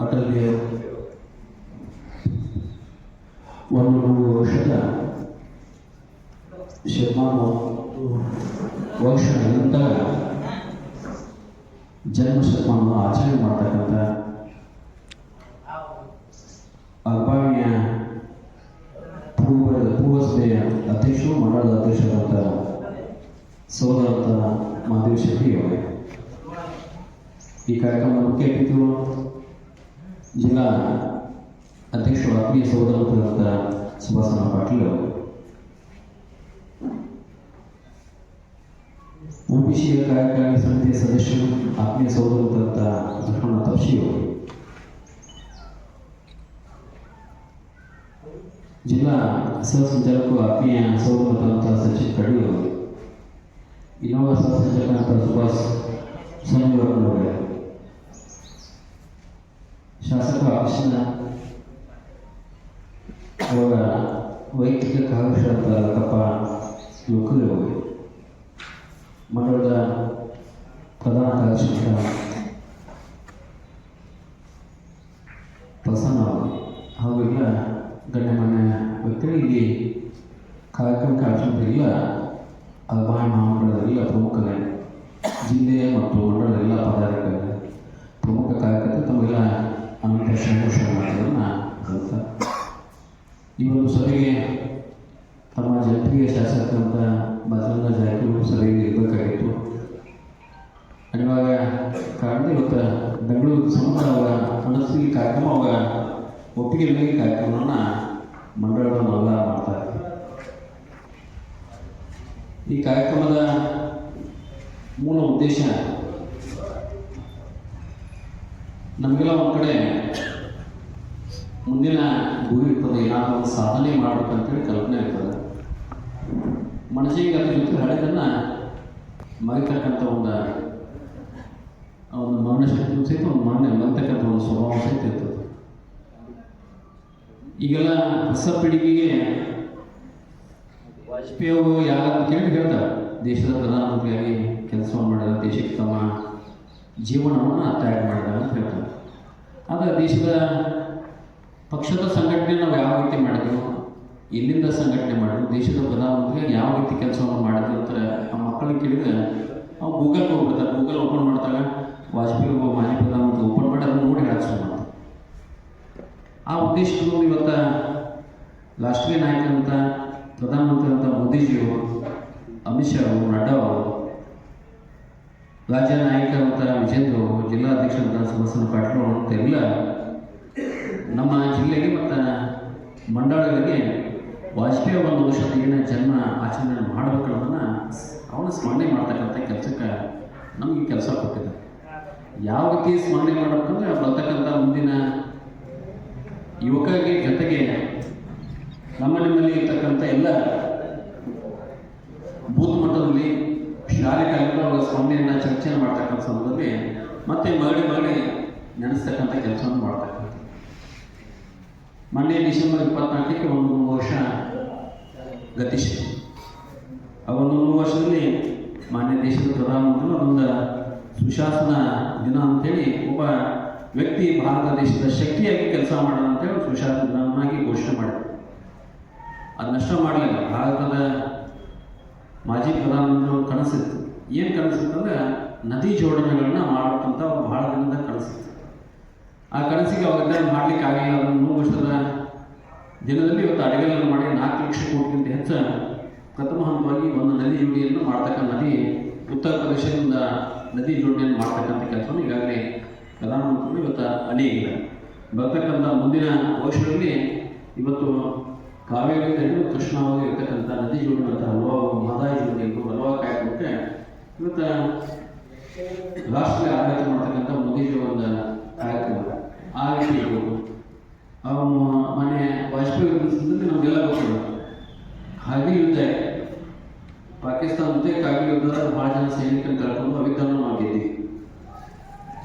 ಅಟಲ್ ಒಂದು ನೂರು ವರ್ಷದ ಶತಮಾನ ವರ್ಷ ನಂತರ ಜನ್ಮ ಆಚರಣೆ ಮಾಡ್ತಕ್ಕಂಥ ಅಲ್ಬಾನಿಯ ಪೂರ್ವ ಪೂರ್ವಸಭೆಯ ಅಧ್ಯಕ್ಷರು ಮಂಡಳದ ಅಧ್ಯಕ್ಷರಾದ ಸೋದರಂತ ಮಹಾದೇವ್ ಶೆಟ್ಟಿ ಈ ಕಾರ್ಯಕ್ರಮದ ಮುಖ್ಯ ಅತಿಥಿಗಳು ಜಿಲ್ಲಾ ಅಧ್ಯಕ್ಷರು ಆತ್ಮೀಯ ಸೋದರಂತ ಸುಭಾಸನ ಪಾಟೀಲ್ ಅವರು ಒಬಿಸಿ ಕಾರ್ಯಕಾರಿಣಿ ಸಮಿತಿಯ ಸದಸ್ಯರು ಆತ್ಮೀಯ ಸೋದರಂತ ಲಕ್ಷ್ಮಣ ತಪ್ಸಿ ಅವರು ಜಿಲ್ಲಾ ಸಹ ಸಂಚಾಲಕರು ಆತ್ಮೀಯ ಸೋದರಂತ ಲಕ್ಕಪ್ಪ ಅವರು ಮಂಡಳದ ಪ್ರಧಾನ ಕಾರ್ಯಕ್ಷೇತ್ರ ಪ್ರಸನ್ನ ಹಾಗೂ ಎಲ್ಲ ಗಣ್ಯಮಾನ್ಯ ವ್ಯಕ್ತಿಗಳು ಇಲ್ಲಿ ಕಾರ್ಯಕ್ರಮ ಕಾರ್ಯಕ್ಷೇತ್ರ ಎಲ್ಲ ಅಲ್ಬಾಯಿ ಮಹಾಮಂಡಳದ ಎಲ್ಲ ಪ್ರಮುಖ ಜಿಲ್ಲೆಯ ಮತ್ತು ಎಲ್ಲ ಪದಾಧಿಕಾರಿಗಳು, ಪ್ರಮುಖ ಕಾರ್ಯಕರ್ತರು ತಮಗೆಲ್ಲ ಅನಂತ ಸಂತೋಷ ಮಾಡೋದನ್ನು ಹೇಳ್ತಾ ಈ ಒಂದು ಸಭೆಗೆ ಮಂಡಳಗಳನ್ನೆಲ್ಲ ಇದ್ದೀವಿ ಈ ಕಾರ್ಯಕ್ರಮದ ಮೂಲ ಉದ್ದೇಶ, ನಮಗೆಲ್ಲ ಒಂದು ಕಡೆ ಮುಂದಿನ ಗುರಿ ಇರ್ತದೆ ಏನಾದರೂ ಒಂದು ಸಾಧನೆ ಮಾಡ್ಬೇಕಂತೇಳಿ ಕಲ್ಪನೆ ಇರ್ತದೆ ಮನಸ್ಸಿಗೆ ಅದ್ರ ಜೊತೆ ಹಳೆದನ್ನು ಮರಿತಕ್ಕಂಥ ಒಂದು ಒಂದು ಒಂದು ಮರಣಶಕ್ತಿ ಸಹಿತ ಒಂದು ಮರಣ ಬರ್ತಕ್ಕಂಥ ಒಂದು ಸ್ವಭಾವ ಸಹಿತ ಇರ್ತದೆ. ಈಗೆಲ್ಲ ಹೊಸ ಪೀಳಿಗೆಗೆ ವಾಜಪೇಯಿ ಅವರು ಯಾರು ಹೇಳ್ತಾರೆ. ದೇಶದ ಪ್ರಧಾನಮಂತ್ರಿಯಾಗಿ ಕೆಲಸ ಮಾಡಿದ ದೇಶಕ್ಕೆ ತಮ್ಮ ಜೀವನವನ್ನು ತಯಾರು ಮಾಡಿದ ಅಂತ ಹೇಳ್ತಾರೆ. ಆದರೆ ದೇಶದ ಪಕ್ಷದ ಸಂಘಟನೆ ನಾವು ಯಾವ ರೀತಿ ಮಾಡಿದ್ರು, ಎಲ್ಲಿಂದ ಸಂಘಟನೆ ಮಾಡಿದ್ರು, ದೇಶದ ಪ್ರಧಾನಮಂತ್ರಿಯಾಗಿ ಯಾವ ರೀತಿ ಕೆಲಸವನ್ನು ಮಾಡಿದ್ರು ಅಂತ ಆ ಮಕ್ಕಳಿಗೆ ಕೇಳಿದ್ರೆ ಅವ್ರು ಗೂಗಲ್ಗೆ ಹೋಗ್ಬಿಡ್ತಾರೆ. ಗೂಗಲ್ ಓಪನ್ ಮಾಡ್ತಾರೆ ವಾಜಪೇಯಿ ಒಬ್ಬ ಮಾಜಿ ಪ್ರಧಾನಮಂತ್ರಿ ಓಪನ್ ಮಾಡಿ ಅದನ್ನು ನೋಡಿ ಹೇಳಕ್ಕೆ ಶುರು ಮಾಡ್ತಾರೆ ಆ ಉದ್ದೇಶಗಳು ಇವತ್ತು ರಾಷ್ಟ್ರೀಯ ನಾಯಕರಂತ ಪ್ರಧಾನಮಂತ್ರಿ ಅಂತ ಮೋದಿಜಿಯವರು ಅಮಿತ್ ಶಾ ಅವರು, ನಡ್ಡಾ ಅವರು, ರಾಜ್ಯ ನಾಯಕರಂತ ವಿಜೇಂದ್ರ ಅವರು ಜಿಲ್ಲಾಧ್ಯಕ್ಷರಂತ ಸುಭಾಸನ ಪಾಟೀಲ್ ಅವರು ಅಂತ ಎಲ್ಲ ನಮ್ಮ ಜಿಲ್ಲೆಗೆ ಮತ್ತು ಮಂಡಳಗಳಿಗೆ ವಾಜಪೇಯಿ ಒಂದು ವರ್ಷದ ಜನ್ಮ ಆಚರಣೆ ಮಾಡಬೇಕು ಅನ್ನೋದನ್ನು ಅವನು ಸ್ಮರಣೆ ಮಾಡ್ತಕ್ಕಂಥ ಕೆಲಸಕ್ಕೆ ನಮಗೆ ಕೆಲಸ ಕೊಟ್ಟಿದ್ದಾರೆ. ಯಾವ ರೀತಿ ಸ್ಮರಣೆ ಮಾಡಬೇಕಂದ್ರೆ ಬರ್ತಕ್ಕಂಥ ಮುಂದಿನ ಯುವಕರಿಗೆ ಜೊತೆಗೆ ನಮ್ಮ ನಿಮ್ಮಲ್ಲಿ ಇರ್ತಕ್ಕಂಥ ಎಲ್ಲ ಬೂತ್ ಮಟ್ಟದಲ್ಲಿ ಶಾಲೆ ಕಾಲೇಜುಗಳ ಸ್ಪಂದನೆಯನ್ನು ಚರ್ಚೆ ಮಾಡ್ತಕ್ಕಂಥ ಸಂದರ್ಭದಲ್ಲಿ ಮತ್ತೆ ಮರಳಿ ಮರಳಿ ನಡೆಸ್ತಕ್ಕಂಥ ಕೆಲಸವನ್ನು ಮಾಡ್ತಕ್ಕಂಥ ಮೊನ್ನೆ ಡಿಸೆಂಬರ್ ಇಪ್ಪತ್ನಾಲ್ಕಕ್ಕೆ ಒಂದು ಮೂರು ವರ್ಷ ಗತಿಸಿತು. ಆ ಒಂದು ಮೂರು ವರ್ಷದಲ್ಲಿ ಮಾನ್ಯ ದೇಶದ ಪ್ರಧಾನಮಂತ್ರಿ ಅದೊಂದು ಸುಶಾಸನ ದಿನ ಅಂತೇಳಿ ಒಬ್ಬ ವ್ಯಕ್ತಿ ಭಾರತ ದೇಶದ ಶಕ್ತಿಯಾಗಿ ಕೆಲಸ ಮಾಡೋಣ ಅಂತೇಳಿ ಹೇಳಿ ದಿನವನ್ನಾಗಿ ಘೋಷಣೆ ಮಾಡಿದ್ರು. ನಷ್ಟ ಮಾಡಲಿಲ್ಲ. ಭಾರತದ ಮಾಜಿ ಪ್ರಧಾನಮಂತ್ರಿ ಕನಸಿತ್ತು. ಏನು ಕನಸಿತ್ತು ಅಂದ್ರೆ ನದಿ ಜೋಡಣೆಗಳನ್ನ ಮಾಡಬೇಕಂತ ಅವ್ರು ಬಹಳ ದಿನದ ಕನಸಿತ್ತು. ಆ ಕನಸಿಗೆ ಅವಾಗ ಮಾಡ್ಲಿಕ್ಕೆ ಆಗಲಿಲ್ಲ. ಅದನ್ನು ಮೂರು ವರ್ಷದ ದಿನದಲ್ಲಿ ಇವತ್ತು ಅಡುಗೆಗಳನ್ನು ಮಾಡಿ ನಾಲ್ಕು ಲಕ್ಷ ಕೋಟಿಗಿಂತ ಹೆಚ್ಚು ಪ್ರಥಮ ಹಂತವಾಗಿ ಒಂದು ನದಿ ಜೋಡಿಯನ್ನು ಮಾಡ್ತಕ್ಕಂಥ ನದಿ ಉತ್ತರ ಪ್ರದೇಶದಿಂದ ನದಿ ಜೋಡಣೆಯನ್ನು ಮಾಡ್ತಕ್ಕಂಥ ಕೆಲಸವನ್ನು ಈಗಾಗಲೇ ಪ್ರಧಾನಮಂತ್ರಿಗಳು ಇವತ್ತು ಅನೇಕಿಲ್ಲ ಬರ್ತಕ್ಕಂಥ ಮುಂದಿನ ವರ್ಷದಲ್ಲಿ ಇವತ್ತು ಕಾವೇರಿಯಿಂದ ಹಿಡಿದು ಕೃಷ್ಣವಾಗಿ ಇರ್ತಕ್ಕಂಥ ನದಿ ಜೋಡಿನಂಥ ಹಲವಾರು ಜೋಡಣೆ ಇರ್ಬೋದು ಹಲವಾರು ಕಾರ್ಯಕ್ರಮಕ್ಕೆ ಇವತ್ತು ರಾಷ್ಟ್ರೀಯ ಆಡಳಿತ ಮಾಡ್ತಕ್ಕಂಥ ಮೋದಿಜಿ ಒಂದು ಕಾರ್ಯಕ್ರಮ. ಆ ರೀತಿ ಇರ್ಬೋದು. ಅವನು ಮನೆ ವಾಜಪೇಯಿ ನಮಗೆಲ್ಲ ಗೊತ್ತಿಲ್ಲ. ಹಾಗೆ ಯುದ್ಧ. ಪಾಕಿಸ್ತಾನ ಜೊತೆ ಕಾರ್ಗಿಲ್ ಯುದ್ಧದ ಭಾಳ ಜನ ಸೈನಿಕರನ್ನು ಕಳ್ಕೊಂಡು ನಾವು ಗೆದ್ದೀವಿ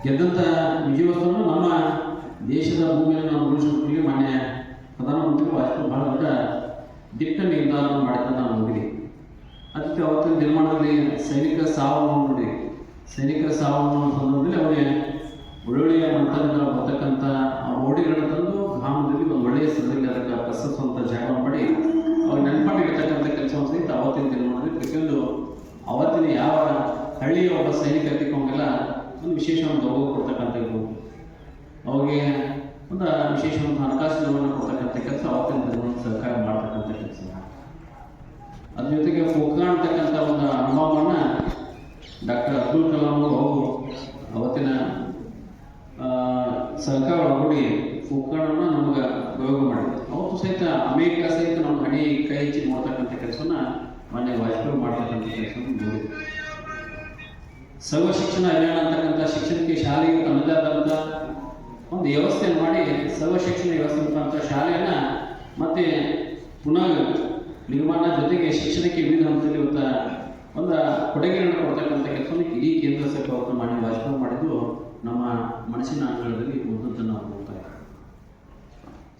ಗೆದ್ದಂಥ ವಿಜಯೋತ್ಸವವನ್ನು ನಮ್ಮ ದೇಶದ ಭೂಮಿಯನ್ನು ನಾವು ಉಳಿಸ್ಕೊಟ್ಟಿವಿ ಮಾನ್ಯ ಪ್ರಧಾನಮಂತ್ರಿ ಅಷ್ಟು ಬಹಳ ದೊಡ್ಡ ದಿಟ್ಟ ನಿರ್ಧಾರವನ್ನು ಮಾಡಿದ ನಾವು ನೋಡಿದ್ವಿ ಅದಕ್ಕೆ ಅವತ್ತಿನ ನಿರ್ಮಾಣದಲ್ಲಿ ಸೈನಿಕರ ಸಾವು ನೋಡಿ, ಸೈನಿಕರ ಸಾವು ಸಂದರ್ಭದಲ್ಲಿ ಅವರಿಗೆ ಒಳ್ಳೊಳ್ಳೆಯ ಮಂತ್ರದಿಂದ ಬರ್ತಕ್ಕಂಥ ಓಡಿಗಳನ್ನ ತಂದು ಗ್ರಾಮದಲ್ಲಿ ಒಂದು ಒಳ್ಳೆಯ ಸ್ಥಳದಲ್ಲಿ ಅದಕ್ಕೆ ಪ್ರಸ್ತುವಂಥ ಜಾಗ ಮಾಡಿ, ಅವ್ರು ನೆನಪಾಗಿರ್ತಕ್ಕಂಥ ಕೆಲಸವನ್ನು ಸಹಿತ ಅವತ್ತಿನ ದಿನ ಪ್ರತಿಯೊಂದು ಅವತ್ತಿನ ಯಾವ ಹಳ್ಳಿಯ ಒಬ್ಬ ಸೈನಿಕ ಎತ್ತಿಕೊಂಡೆಲ್ಲ ಒಂದು ವಿಶೇಷವಾದ ಗೌರವ ಕೊಡ್ತಕ್ಕಂಥದ್ದು ಅವ್ರಿಗೆ ಒಂದು ವಿಶೇಷವಾದ ಹಣಕಾಸಿನ ಕೊಡ್ತಕ್ಕಂಥ ಕೆಲಸ ಅವತ್ತಿನ ಒಂದು ಸರ್ಕಾರ ಮಾಡ್ತಕ್ಕಂಥ ಕೆಲಸ. ಅದ್ರ ಜೊತೆಗೆ ಫೋಕಾ ಅಂತಕ್ಕಂಥ ಒಂದು ಅನುಭವವನ್ನು ಡಾಕ್ಟರ್ ಅಬ್ದುಲ್ ಕಲಾಂ ಅವರು ಅವತ್ತಿನ ಆ, ಸರ್ಕಾರ ಒಳಗೂಡಿ ಫೋಕ್ರಾಣವನ್ನು ನಮಗೆ ಪ್ರಯೋಗ ಮಾಡಿದ್ರು. ಅವತ್ತು ಸಹಿತ ಅಮೇರಿಕ ಸಹಿತ ನಮ್ಮ ಹಣೆ ಕೈ ಹೆಚ್ಚಿ ನೋಡ್ತಕ್ಕಂಥ ಕೆಲಸನ ಮಾನ್ಯ ವಾಜಪೇಯಿ ಮಾಡ್ತಕ್ಕಂಥ ಕೆಲಸವನ್ನು ನೋಡಿದ್ವಿ ಸರ್ವ ಶಿಕ್ಷಣ ಅಭಿಯಾನ ಅಂತಕ್ಕಂಥ ಶಿಕ್ಷಣಕ್ಕೆ ಶಾಲೆಗೆ ತನ್ನದೇ ಒಂದು ವ್ಯವಸ್ಥೆ ಮಾಡಿ, ಸರ್ವ ಶಿಕ್ಷಣ ವ್ಯವಸ್ಥೆ ಮುಖಾಂತರ ಶಾಲೆಯನ್ನ ಮತ್ತೆ ಪುನಃ ನಿರ್ಮಾಣ ಜೊತೆಗೆ ಶಿಕ್ಷಣಕ್ಕೆ ವಿವಿಧ ಹಂತದಲ್ಲಿ ಒಂದು ಕೊಡುಗೆಗಳನ್ನು ಕೊಡ್ತಕ್ಕಂಥ ಕೆಲಸವನ್ನು ಇಡೀ ಕೇಂದ್ರ ಸರ್ಕಾರ ಮಾಡಿ ವಾಜಪೇಯಿ ಮಾಡಿದ್ದು ನಮ್ಮ ಮನಸ್ಸಿನ ಅಂಗಳದಲ್ಲಿ ಒಂದಂತ ನಾವು ನೋಡ್ತಾ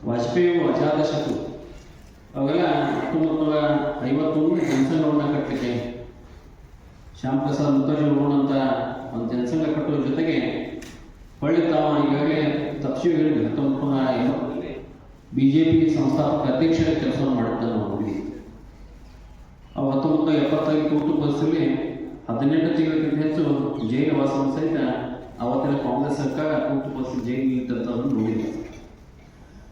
ವಾಜಪೇಯಿ ಅಜಾತ ಶತ್ರು. ಅವೆಲ್ಲ ಹತ್ತೊಂಬತ್ತು ನೂರ ಐವತ್ತೊಂದು ಜನಸಂಘವನ್ನು ಶ್ಯಾಮ್ ಪ್ರಸಾದ್ ಮುಖರ್ಜಿ ಅಂತ ಒಂದು ಜನಸಂಘ ಕಟ್ಟುವ ಜೊತೆಗೆ ಹೊಳ್ಳಿ ತಾವ ಈಗಾಗಲೇ ಹೇಳಿದ್ರು ಹತ್ತೊಂಬತ್ತು ನೂರ ಐವತ್ತರಲ್ಲಿ ಬಿ ಜೆ ಪಿ ಸಂಸ್ಥಾಪಕ ಅಧ್ಯಕ್ಷರ ಕೆಲಸವನ್ನು ನಾವು ನೋಡಿದ್ದೀವಿ ಅವು ಹತ್ತೊಂಬತ್ತು ನೂರ ಎಪ್ಪತ್ತೈದು ಕೂತು ಬಸ್ಸಲ್ಲಿ ಹದಿನೆಂಟು ತಿಂಗಳಿಗಿಂತ ಹೆಚ್ಚು ಜೈಲು ವಾಸವನ್ನು ಸಹಿತ ಅವತ್ತಿನ ಕಾಂಗ್ರೆಸ್ ಸರ್ಕಾರ ಕೂತು ಬಸ್ ಜೈಲು ಇಟ್ಟಂಥದ್ದನ್ನು ನೋಡಿದ್ವಿ.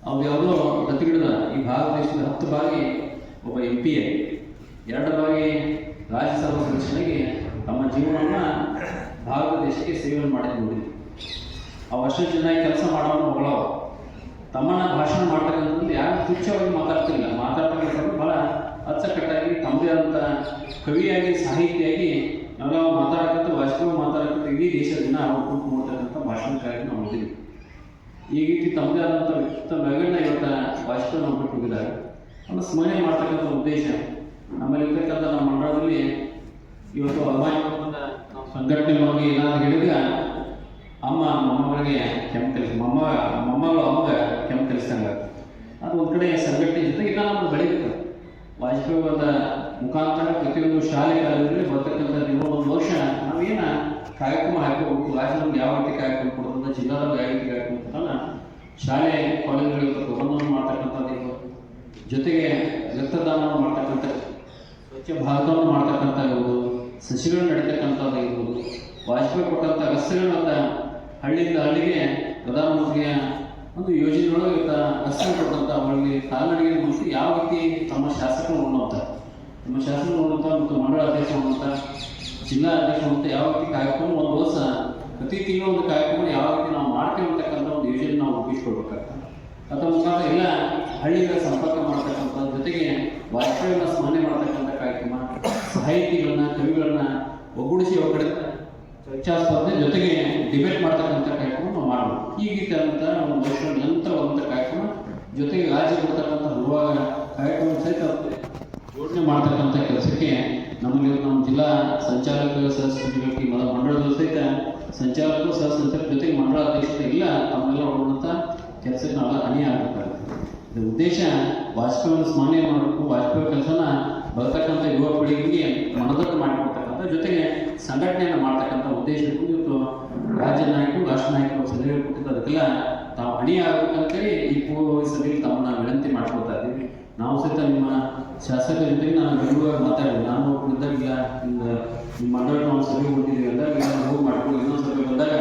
ಅವು ಯಾವುದೋ ಗತಿಗಿಡದ ಈ ಭಾರತ ದೇಶದ ಹತ್ತು ಬಾರಿ ಒಬ್ಬ ಎಂ ಪಿ ಎರಡು ಬಾರಿ ರಾಜ್ಯಸಭಾ ಸದಸ್ಯನಿಗೆ ಜೀವನವನ್ನು ಭಾರತ ದೇಶಕ್ಕೆ ಸೇವೆ ಮಾಡಿ ನೋಡಿದ್ವಿ. ಅಷ್ಟು ಚೆನ್ನಾಗಿ ಕೆಲಸ ಮಾಡೋನು ಹೊಗಳವ ತಮ್ಮನ್ನ ಭಾಷಣ ಮಾಡ್ತಕ್ಕಂಥದ್ದು ಯಾರು ತುಚ್ಛವಾಗಿ ಮಾತಾಡ್ತಿಲ್ಲ. ಮಾತಾಡ್ತಕ್ಕಂಥದ್ದು ಬಹಳ ಅಚ್ಚಕಟ್ಟಾಗಿ ತಮ್ಮದೇ ಆದಂಥ ಕವಿಯಾಗಿ, ಸಾಹಿತಿಯಾಗಿ ನಾವೆಲ್ಲ ಮಾತಾಡಕ್ಕಂಥ ವಾಜಪೇಯಿ ಮಾತಾಡಕ್ಕಂಥ ಇಡೀ ದೇಶದ ಜನ ಅವ್ರು ಮಾಡ್ತಕ್ಕಂಥ ಭಾಷಣಕಾರಿ ನಾವು ನೋಡಿದ್ವಿ. ಈ ರೀತಿ ತಮ್ಮದೇ ಆದಂಥ ವ್ಯಕ್ತಿತ್ವ ಮೆಗಣ್ಣ ಇವತ್ತು ವಾಜಪೇಯಿ ನಾವು ಬಿಟ್ಟು ಹೋಗಿದ್ದಾರೆ. ಅದನ್ನು ಸ್ಮರಣೆ ಮಾಡ್ತಕ್ಕಂಥ ಉದ್ದೇಶ. ನಮ್ಮಲ್ಲಿ ಇರ್ತಕ್ಕಂಥ ನಮ್ಮ ಮಂಡಳದಲ್ಲಿ ಇವತ್ತು ಅಭಿಮಾನಿಗಳನ್ನ ಸಂಘಟನೆ ಇಲ್ಲ ಅಂತ ಹೇಳಿದ್ರೆ ಅಮ್ಮ ಮೊಮ್ಮಗಳಿಗೆ ಕೆಂಪು ಕಲಿಸ್, ಮೊಮ್ಮ, ಮೊಮ್ಮಗಳು ಅಮ್ಮಗೆ ಕೆಂಪು ಕಲಿಸ್ದಂಗೆ ಅದು ಒಂದು ಕಡೆ ಸಂಘಟನೆ ಜೊತೆಗೆ ಇಲ್ಲ ನಮ್ಮದು ಬೆಳಿಬೇಕು ವಾಜಪೇಯಿ ಅವರ ಮುಖಾಂತರ ಪ್ರತಿಯೊಂದು ಶಾಲೆ ಕಾಲೇಜಲ್ಲಿ ಬರ್ತಕ್ಕಂಥ ನೀವು ಒಂದು ವರ್ಷ ನಾವೇನ ಕಾರ್ಯಕ್ರಮ ಹಾಕೋಬೇಕು ರಾಜ್ಯದಲ್ಲಿ ಯಾವ ರೀತಿ ಕಾರ್ಯಕ್ರಮ ಕೊಡ್ತದೆ ಜಿಲ್ಲಾದಲ್ಲಿ ಯಾವ ರೀತಿ ಕಾರ್ಯಕ್ರಮ ಕೊಡ್ತಾನ ಶಾಲೆ, ಕಾಲೇಜುಗಳಿಗೆ ಪ್ರಬಂಧವನ್ನು ಮಾಡ್ತಕ್ಕಂಥದ್ದು. ಜೊತೆಗೆ ರಕ್ತದಾನವನ್ನು ಮಾಡ್ತಕ್ಕಂಥ, ಸ್ವಚ್ಛ ಭಾರತವನ್ನು ಮಾಡ್ತಕ್ಕಂಥ ಇರ್ಬೋದು ಸಸಿಗಳು ನಡೀತಕ್ಕಂಥದ್ದು ಇರ್ಬೋದು ವಾಜಪೇಯಿ ಕೊಟ್ಟಂಥ ರಸ್ತೆಗಳನ್ನ ಹಳ್ಳಿಯಿಂದ ಹಳ್ಳಿಗೆ ಪ್ರಧಾನಮಂತ್ರಿಯ ಒಂದು ಯೋಜನೆಯೊಳಗೆ ಇವತ್ತ ರಸ್ತೆ ಕೊಟ್ಟಂಥ ಅವರಿಗೆ ಕಾಲ್ನಡಿಗೆ ಮುಗಿಸಿ ಯಾವ ರೀತಿ ತಮ್ಮ ಶಾಸಕರು ಉಣ್ಣುವಂಥ ತಮ್ಮ ಶಾಸಕರು ಉಣ್ಣುವಂಥ ಮತ್ತು ಮಂಡಳ ಅಧ್ಯಕ್ಷ ಉಣ್ಣುವಂಥ ಜಿಲ್ಲಾ ಅಧ್ಯಕ್ಷ ನೋಡುವಂಥ ಯಾವ ರೀತಿ ಕಾರ್ಯಕ್ರಮ ಒಂದು ವರ್ಷ, ಪ್ರತಿ ತಿಂಗಳು ಒಂದು ಕಾರ್ಯಕ್ರಮ ಯಾವ ರೀತಿ ನಾವು ಮಾಡ್ಕೊಂಡಿರ್ತಕ್ಕಂಥ ಒಂದು ಯೋಜನೆ ನಾವು ರೂಪಿಸ್ಕೊಡ್ಬೇಕಾಗ್ತದೆ ಅಥವಾ ಮುಖಾಂತರ ಎಲ್ಲ ಹಳ್ಳಿಗಳ ಸಂಪರ್ಕ ಮಾಡ್ತಕ್ಕಂಥ, ಜೊತೆಗೆ ವಾಜಪೇಯಿ ಸ್ಮರಣೆ ಮಾಡ್ತಕ್ಕಂಥ ಕಾರ್ಯಕ್ರಮ ಸಾಹಿತಿಗಳನ್ನ, ಕವಿಗಳನ್ನ ಒಗ್ಗೂಡಿಸಿ ಕಡೆ ಚರ್ಚಾ ಸ್ಪರ್ಧೆ ಜೊತೆಗೆ ಡಿಬೇಟ್ ಮಾಡ್ತಕ್ಕಂಥ ಕಾರ್ಯಕ್ರಮ ನಾವು ಮಾಡಬೇಕು ಈ ರೀತಿಯಾದಂಥ ಒಂದು ವರ್ಷ ನಂತರ ಒಂದು ಕಾರ್ಯಕ್ರಮ, ಜೊತೆಗೆ ರಾಜ್ಯ ಬರ್ತಕ್ಕಂಥ ಹಲವಾರು ಕಾರ್ಯಕ್ರಮ ಸಹಿತ ಜೋಡಣೆ ಮಾಡ್ತಕ್ಕಂಥ ಕೆಲಸಕ್ಕೆ ನಮಗೆ ನಮ್ಮ ಜಿಲ್ಲಾ ಸಂಚಾಲಕ ಸಹಸಚಿವರಿಗೆ ಮೊದಲ ಮಂಡಳದ ಸಹಿತ ಸಂಚಾಲಕರು ಸಹ ಸಂಚಾಲಕ ಜೊತೆಗೆ ಮಂಡಳ ಅಧ್ಯಕ್ಷತೆ ಇಲ್ಲ, ತಮ್ಮೆಲ್ಲ ಒಳಗೊಂಡಂಥ ಕೆಲಸಕ್ಕೆ ನಾವೆಲ್ಲ ಅಣಿ ಆಗಬೇಕಾಗುತ್ತೆ ಇದರ ಉದ್ದೇಶ ವಾಜಪೇಯಿಯನ್ನು ಸ್ಮರಣೆ ಮಾಡಬೇಕು. ವಾಜಪೇಯಿ ಕೆಲಸನ ಬರ್ತಕ್ಕಂಥ ಯುವ ಪೀಳಿಗೆಗೆ ಮನದಟ್ಟು ಮಾಡಿಕೊಡ್ತಕ್ಕಂಥ ಜೊತೆಗೆ ಸಂಘಟನೆಯನ್ನು ಮಾಡ್ತಕ್ಕಂಥ ಉದ್ದೇಶಕ್ಕೂ ಇವತ್ತು ರಾಜ್ಯ ನಾಯಕರು, ರಾಷ್ಟ್ರ ನಾಯಕರು ಸಲಹೆ ಕೊಟ್ಟಿದ್ದು ಅದಕ್ಕೆಲ್ಲ ತಾವು ಅಣಿ ಆಗ್ಬೇಕಂತೇಳಿ ಈ ಸಭೆಯಲ್ಲಿ ತಮ್ಮನ್ನ ವಿನಂತಿ ಮಾಡ್ಕೊಳ್ತಾ ಇದ್ದೀವಿ. ನಾವು ಸಹಿತ ನಿಮ್ಮ ಶಾಸಕರ ಜೊತೆಗೆ ನಾನು ಬೆಂಗಳೂರಾಗ ಮಾತಾಡಿದೆ ನಾನು ಇದ್ದಾಗಿಲ್ಲ ನಿಮ್ಮ ಮಂಡಳಿ ನಾವು ಸಭೆ ಹೊಂದಿದ್ದೀವಿ ಅಂದಾಗ ನಾನು ಹೋಗಿ ಮಾಡ್ಕೊಂಡು ಇನ್ನೊಂದು ಸಭೆ ಬಂದಾಗ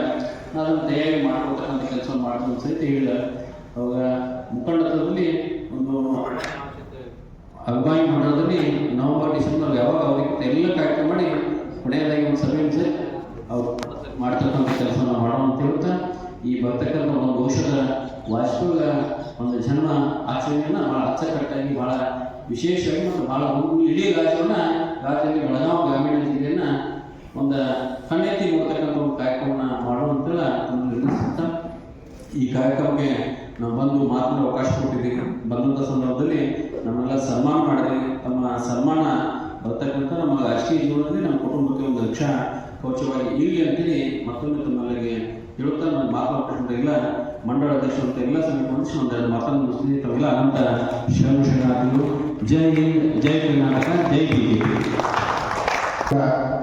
ನಾನು ಅದನ್ನು ತಯಾರಿ ಮಾಡ್ಕೊಳ್ತಕ್ಕಂಥ ಕೆಲಸ ಮಾಡ್ಕೊಂಡು ಸಹಿತ ಹೇಳಿದ. ಅವಾಗ ಮುಖಂಡತ್ವದಲ್ಲಿ ಒಂದು ಅಭಿಮಾನಿ ಮಂಡಳದಲ್ಲಿ ನವಂಬರ್, ಡಿಸೆಂಬರ್ ಯಾವಾಗ ಅವರಿಗೆ ಎಲ್ಲ ಕಾರ್ಯಕ್ರಮ ಮಾಡಿ ಕೊನೆಯದಾಗಿ ಒಂದು ಸಭೆ ಸಹ ಅವ್ರು ಮಾಡ್ತಕ್ಕಂಥ ಕೆಲಸ ಮಾಡೋಣ ಅಂತ ಹೇಳ್ತಾ ಈ ಬರ್ತಕ್ಕಂಥ ಒಂದು ಔಷಧ ವಾಜಪೇಯಿ ಒಂದು ಜನ್ಮ ಆಚರಣೆಯನ್ನು ಭಾಳ ಅಚ್ಚಕಟ್ಟಾಗಿ ಭಾಳ ವಿಶೇಷವಾಗಿ ಮತ್ತು ಭಾಳ ಇಡೀ ರಾಜ್ಯವನ್ನು ರಾಜ್ಯದಲ್ಲಿ ಬೆಳಗಾವಿ ಗ್ರಾಮೀಣ ಜಿಲ್ಲೆಯನ್ನು ಒಂದು ಕಣ್ಣೆತ್ತಿ ನೋಡ್ತಕ್ಕಂಥ ಒಂದು ಕಾರ್ಯಕ್ರಮನ ಮಾಡುವಂತೆಲ್ಲ ತಮ್ಮನ್ನು ಈ ಕಾರ್ಯಕ್ರಮಕ್ಕೆ ನಾವು ಬಂದು ಮಾತಿನ ಅವಕಾಶ ಕೊಟ್ಟಿದ್ದೀವಿ. ಬಂದಂಥ ಸಂದರ್ಭದಲ್ಲಿ ನಮ್ಮೆಲ್ಲ ಸನ್ಮಾನ ಮಾಡಿದ್ರಿ ತಮ್ಮ ಸನ್ಮಾನ ಬರ್ತಕ್ಕಂಥ ನಮ್ಮ ರಾಜಕೀಯ ಜೀವನದಲ್ಲಿ ನಮ್ಮ ಕುಟುಂಬಕ್ಕೆ ಒಂದು ಲಕ್ಷ ಕವಚವಾಗಿ ಇರಲಿ ಅಂತೇಳಿ ಮತ್ತೊಮ್ಮೆ ತಮ್ಮೆಲ್ಲರಿಗೆ ಹೇಳುತ್ತಾ ನಾನು ಮಾತನಾಡ್ಕೊಂಡು ಎಲ್ಲ ಮಂಡಳ ಅಧ್ಯಕ್ಷ ಎಲ್ಲ ಸಂಘಟನೆ ಒಂದು ಒಂದು ಮಾತನ್ನು ಸ್ನೇಹಿತರೆಲ್ಲ ಅನಂತ ಶರಣು ಶರಣಾರ್ಥಿಗಳು ಜೈ ಜೈ ಕರ್ನಾಟಕ, ಜೈ ಕ-